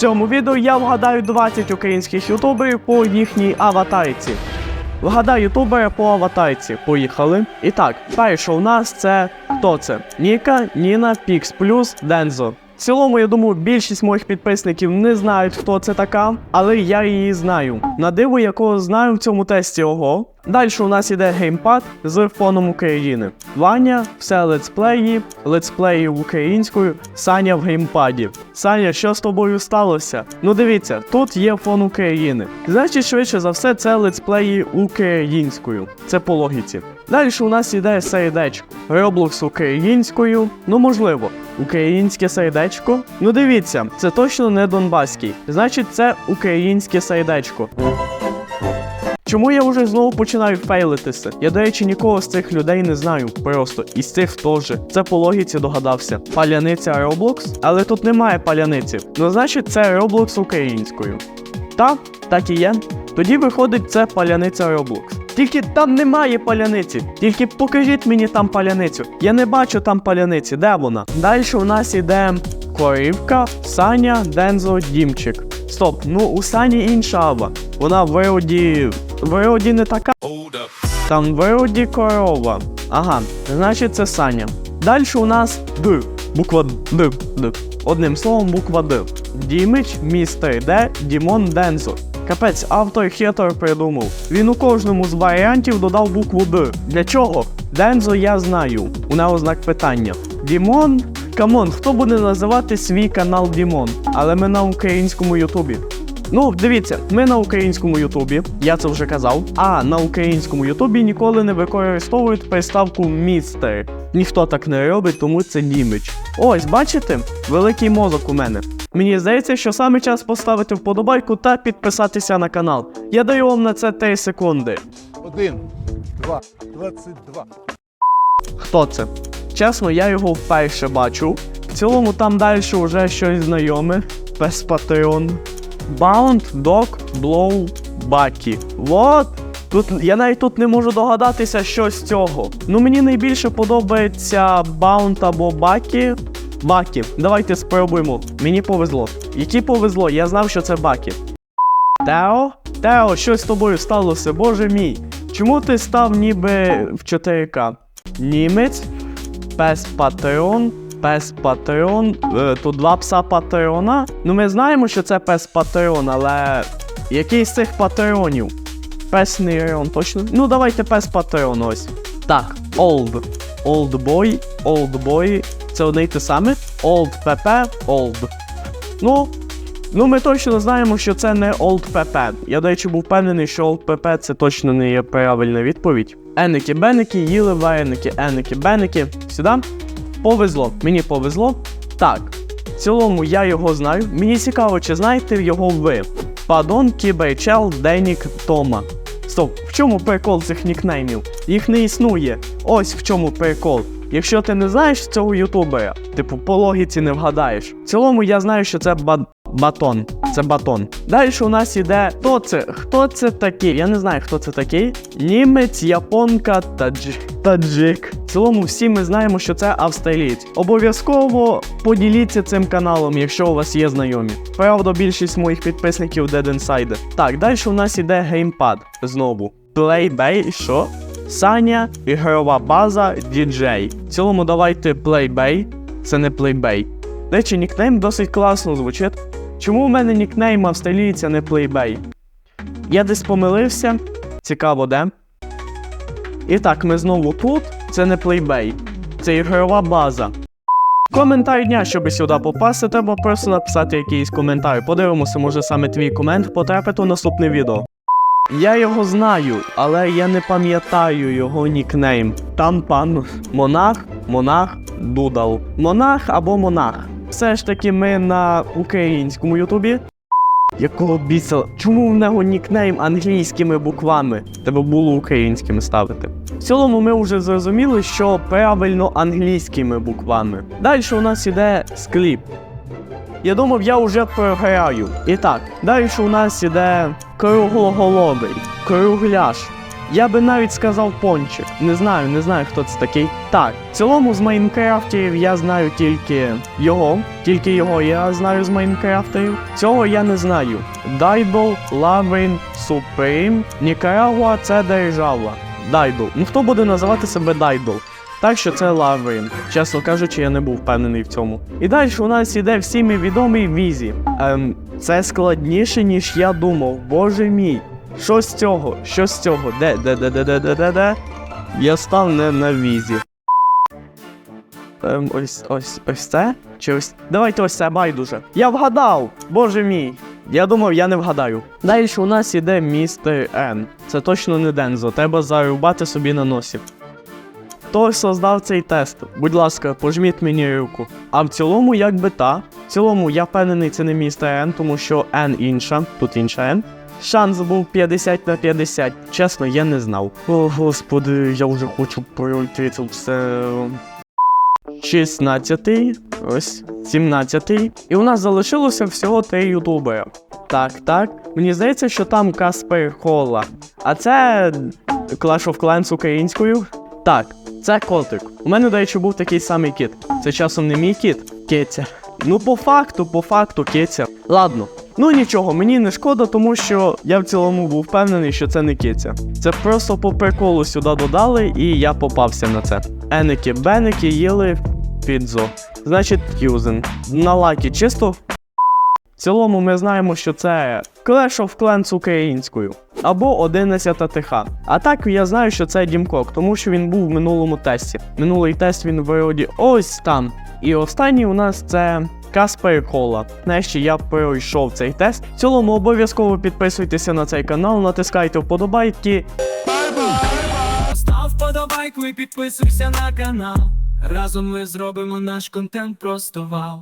цьому відео я вгадаю 20 українських ютуберів по їхній аватарці. Вгадаю ютубера по аватарці. Поїхали. І так, перше у нас це хто це? Ніка, Ніна, Пікс Плюс, Дензо. Цілому, я думаю, більшість моїх підписників не знають, хто це така, але я її знаю. На диво, якого знаю в цьому тесті ого. Далі у нас іде геймпад з фоном України. Ваня, все летсплеї, летсплеї українською, Саня в геймпаді. Саня, що з тобою сталося? Ну дивіться, тут є фон України. Значить, швидше за все, це летсплеї українською. Це по логіці. Далі у нас іде сердечко. Roblox українською, ну можливо, українське сердечко. Ну дивіться, це точно не Донбаський. Значить, це українське сердечко. Чому я вже знову починаю фейлитися? Я, до речі, нікого з цих людей не знаю. Просто із цих теж. Це по логіці догадався. Паляниця Roblox, але тут немає паляниці. Ну, значить, це Roblox українською. Так, так і є. Тоді виходить, це паляниця Roblox. Тільки там немає паляниці. Тільки покажіть мені там паляницю. Я не бачу там паляниці. Де вона? Далі у нас іде Корівка, Саня, Дензо, Дімчик. Стоп, ну у Сані інша ава. Вона вроді. вроді не така. Там вроді корова. Ага, значить це Саня. Далі у нас Д. Буква Д. Д. Одним словом, буква Д. Дімич, містер Д, Дімон Дензо. Капець, автор хитро придумав. Він у кожному з варіантів додав букву Д. Для чого? Дензо я знаю. У нього знак питання. Дімон. Камон, хто буде називати свій канал Дімон? Але ми на українському Ютубі. Ну, дивіться, ми на українському Ютубі, я це вже казав. А на українському Ютубі ніколи не використовують приставку містер. Ніхто так не робить, тому це дімич. Ось, бачите? Великий мозок у мене. Мені здається, що саме час поставити вподобайку та підписатися на канал. Я даю вам на це 3 секунди. Один, два, двадцять два. Хто це? Чесно, я його вперше бачу. В цілому там далі вже щось знайоме. Пес Патреон. Bound, Dog, Blow, Bucky. Вот. Тут я навіть тут не можу догадатися, що з цього. Ну мені найбільше подобається Bound або Бакі. Бакі. Давайте спробуємо. Мені повезло. Які повезло, я знав, що це Бакі. Тео? Тео, що з тобою сталося? Боже мій. Чому ти став ніби в 4К? Німець, пес Патреон, пес Патреон. Е, тут два пса Патреона. Ну ми знаємо, що це пес Патреон, але який з цих патреонів? Пес Нейрон, точно? Ну давайте пес Патреон ось. Так, Old. Old Boy, Old Boy. Це одне й те саме. Old PP, Old. Ну, Ну, ми точно знаємо, що це не Old PP. Я, до речі, був впевнений, що Old PP це точно не є правильна відповідь. Еники беники, їли вареники, еники беники. Сюди. Повезло. Мені повезло. Так. В цілому я його знаю. Мені цікаво, чи знаєте його ви. Падон, Кібайчел, Денік, Тома. Стоп, в чому прикол цих нікнеймів? Їх не існує. Ось в чому прикол. Якщо ти не знаєш цього ютубера, типу по логіці не вгадаєш. В цілому я знаю, що це ба- батон. Це батон. Далі у нас іде. Хто це? Хто це такий? Я не знаю, хто це такий. Німець, японка, тадж... таджик. В цілому всі ми знаємо, що це австралієць. Обов'язково поділіться цим каналом, якщо у вас є знайомі. Правда, більшість моїх підписників Dead Inside. Так, далі у нас іде геймпад. Знову. Playbay, що? Саня, ігрова база, діджей. В цілому давайте Playbay. Це не Playbay. До речі, нікнейм досить класно звучить. Чому у мене нікнейм австралійця не Playbay? Я десь помилився. Цікаво, де? І так, ми знову тут. Це не Playbay. Це ігрова база. Коментар дня, щоб сюди попасти, треба просто написати якийсь коментар. Подивимося, може саме твій комент потрапить у наступне відео. Я його знаю, але я не пам'ятаю його нікнейм. Там пан Монах, Монах, Дудал. Монах або Монах. Все ж таки ми на українському ютубі. Якого біса? Чому в нього нікнейм англійськими буквами? Треба було українськими ставити. В цілому ми вже зрозуміли, що правильно англійськими буквами. Далі у нас іде скліп. Я думав, я вже програю. І так, далі у нас іде круглоголовий, кругляш. Я би навіть сказав пончик. Не знаю, не знаю, хто це такий. Так, в цілому з Майнкрафтів я знаю тільки його, тільки його я знаю з Майнкрафтів. Цього я не знаю. Дайдол, Лаврін, Суприм, Нікарагуа це держава. Дайдол. Ну хто буде називати себе Дайдол? Так що це Лаврін. Чесно кажучи, я не був впевнений в цьому. І далі у нас іде всіми відомий Візі. Ем, це складніше, ніж я думав. Боже мій. Що з цього? Що з цього? Де, де, де, де, де, де, де, де? Я став не на візі. Ем, ось, ось, ось це? Чи ось. Давайте ось це байдуже. Я вгадав! Боже мій! Я думав, я не вгадаю. Далі у нас іде містер Н. Це точно не Дензо, треба зарубати собі на носі. Хто создав цей тест? Будь ласка, пожміть мені руку. А в цілому, як би та. В цілому, я впевнений, це не містер Н, тому що Н інша, тут інша Н. Шанс був 50 на 50. Чесно, я не знав. О, господи, я вже хочу пройти це все. 16, ось 17. І у нас залишилося всього три ютубера. Так, так. Мені здається, що там Каспер Холла. А це Clash of Clans українською. Так, це котик. У мене, до речі, був такий самий кіт. Це часом не мій кіт, киця. Ну, по факту, по факту, киця. Ладно. Ну нічого, мені не шкода, тому що я в цілому був впевнений, що це не киця. Це просто по приколу сюди додали, і я попався на це. Еники, беники їли підзо. Значить, юзен. На лакі чисто. В цілому ми знаємо, що це Clash of Clans українською або 11 ТХ. А так я знаю, що це Дімкок, тому що він був в минулому тесті. Минулий тест він вроді ось там. І останній у нас це Каспер Кола. Нарешті я пройшов цей тест. В цілому обов'язково підписуйтеся на цей канал, натискайте вподобайки. Став вподобайку і підписуйся на канал. Разом ми зробимо наш контент просто вау.